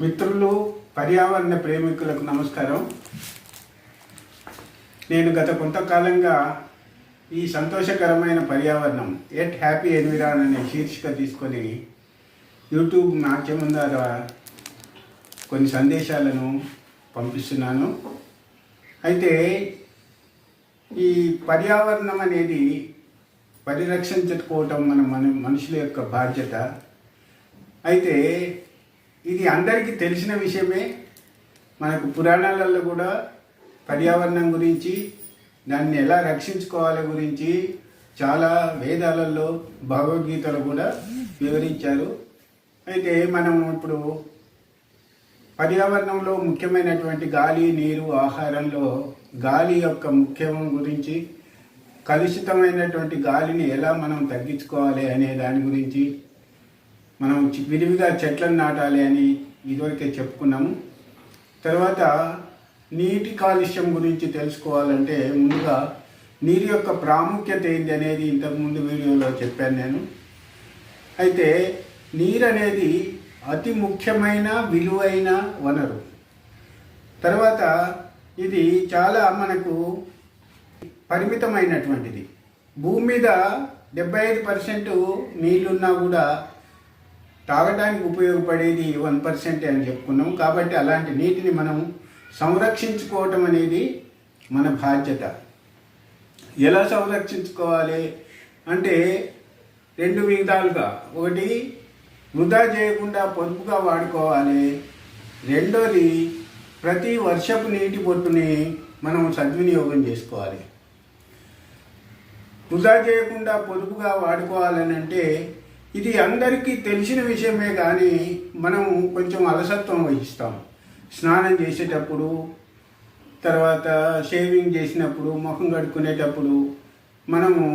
మిత్రులు పర్యావరణ ప్రేమికులకు నమస్కారం. నేను గత కొంతకాలంగా ఈ సంతోషకరమైన పర్యావరణం ఎట్ హ్యాపీ ఎన్విరాన్ అనే శీర్షిక తీసుకొని యూట్యూబ్ మాధ్యమం ద్వారా కొన్ని సందేశాలను పంపిస్తున్నాను. అయితే ఈ పర్యావరణం అనేది పరిరక్షించుకోవటం మన మన మనుషుల యొక్క బాధ్యత. అయితే ఇది అందరికీ తెలిసిన విషయమే. మనకు పురాణాలలో కూడా పర్యావరణం గురించి దాన్ని ఎలా రక్షించుకోవాలి గురించి చాలా వేదాలలో భగవద్గీతలు కూడా వివరించారు. అయితే మనం ఇప్పుడు పర్యావరణంలో ముఖ్యమైనటువంటి గాలి నీరు ఆహారంలో గాలి యొక్క ముఖ్యం గురించి కలుషితమైనటువంటి గాలిని ఎలా మనం తగ్గించుకోవాలి అనే దాని గురించి మనం విరివిగా చెట్లను నాటాలి అని ఇదివరకే చెప్పుకున్నాము. తర్వాత నీటి కాలుష్యం గురించి తెలుసుకోవాలంటే ముందుగా నీరు యొక్క ప్రాముఖ్యత ఏంటి అనేది ఇంతకుముందు వీడియోలో చెప్పాను నేను. అయితే నీరు అనేది అతి ముఖ్యమైన విలువైన వనరు. తర్వాత ఇది చాలా మనకు పరిమితమైనటువంటిది. భూమి మీద డెబ్బై ఐదు పర్సెంట్ నీళ్ళున్నా కూడా తాగడానికి ఉపయోగపడేది వన్ పర్సెంట్ అని చెప్పుకున్నాం. కాబట్టి అలాంటి నీటిని మనం సంరక్షించుకోవటం అనేది మన బాధ్యత. ఎలా సంరక్షించుకోవాలి? అంటే రెండు విధాలుగా. ఒకటి వృధా చేయకుండా పొదుపుగా వాడుకోవాలి. రెండోది ప్రతి వర్షపు నీటి బొట్టుని మనం సద్వినియోగం చేసుకోవాలి. వృధా చేయకుండా పొదుపుగా వాడుకోవాలని అంటే ఇది అందరికీ తెలిసిన విషయమే కానీ మనం కొంచెం అలసత్వం వహిస్తాం. స్నానం చేసేటప్పుడు తర్వాత షేవింగ్ చేసినప్పుడు ముఖం కడుక్కునేటప్పుడు మనము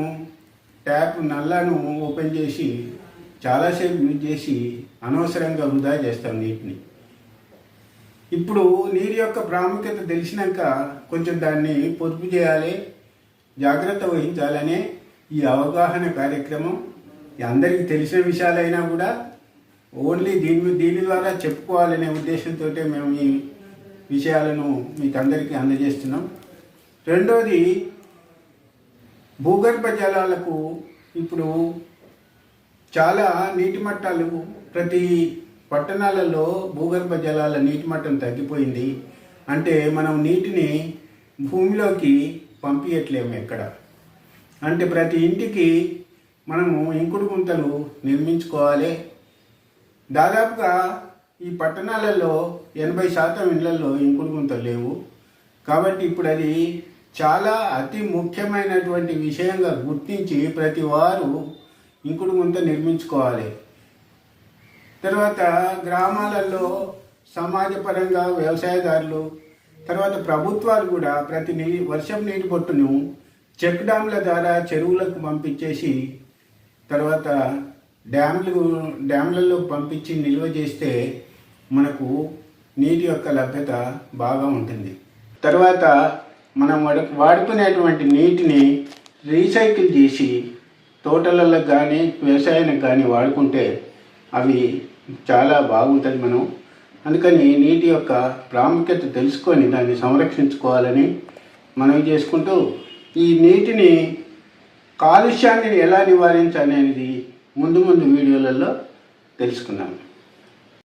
ట్యాప్ నల్లను ఓపెన్ చేసి చాలాసేపు యూజ్ చేసి అనవసరంగా వృధా చేస్తాం నీటిని. ఇప్పుడు నీరు యొక్క ప్రాముఖ్యత తెలిసినాక కొంచెం దాన్ని పొదుపు చేయాలి జాగ్రత్త వహించాలనే ఈ అవగాహన కార్యక్రమం అందరికీ తెలిసిన విషయాలైనా కూడా ఓన్లీ దీని దీని ద్వారా చెప్పుకోవాలనే ఉద్దేశంతో మేము ఈ విషయాలను మీకు అందరికీ అందజేస్తున్నాం. రెండోది భూగర్భ జలాలకు ఇప్పుడు చాలా నీటి మట్టాలు ప్రతి పట్టణాలలో భూగర్భ జలాల నీటి మట్టం తగ్గిపోయింది. అంటే మనం నీటిని భూమిలోకి పంపించట్లేము ఎక్కడ. అంటే ప్రతి ఇంటికి మనము ఇంకుడు గుంతలు నిర్మించుకోవాలి. దాదాపుగా ఈ పట్టణాలలో ఎనభై శాతం ఇళ్ళలో ఇంకుడు గుంతలు లేవు. కాబట్టి ఇప్పుడు అది చాలా అతి ముఖ్యమైనటువంటి విషయంగా గుర్తించి ప్రతి వారు ఇంకుడు గుంత నిర్మించుకోవాలి. తర్వాత గ్రామాలలో సమాజపరంగా వ్యవసాయదారులు తర్వాత ప్రభుత్వాలు కూడా ప్రతి నీ వర్షం నీటి బొట్టును చెక్ డ్యామ్ల ద్వారా చెరువులకు పంపించేసి తర్వాత డ్యామ్లు డ్యామ్లలో పంపించి నిల్వ చేస్తే మనకు నీటి యొక్క లభ్యత బాగా ఉంటుంది. తర్వాత మనం వాడు వాడుకునేటువంటి నీటిని రీసైకిల్ చేసి తోటలలో కానీ వ్యవసాయానికి కానీ వాడుకుంటే అవి చాలా బాగుంటుంది మనం. అందుకని నీటి యొక్క ప్రాముఖ్యత తెలుసుకొని దాన్ని సంరక్షించుకోవాలని మనవి చేసుకుంటూ ఈ నీటిని కాలుష్యాన్ని ఎలా నివారించాలనేది ముందు ముందు వీడియోలలో తెలుసుకున్నాము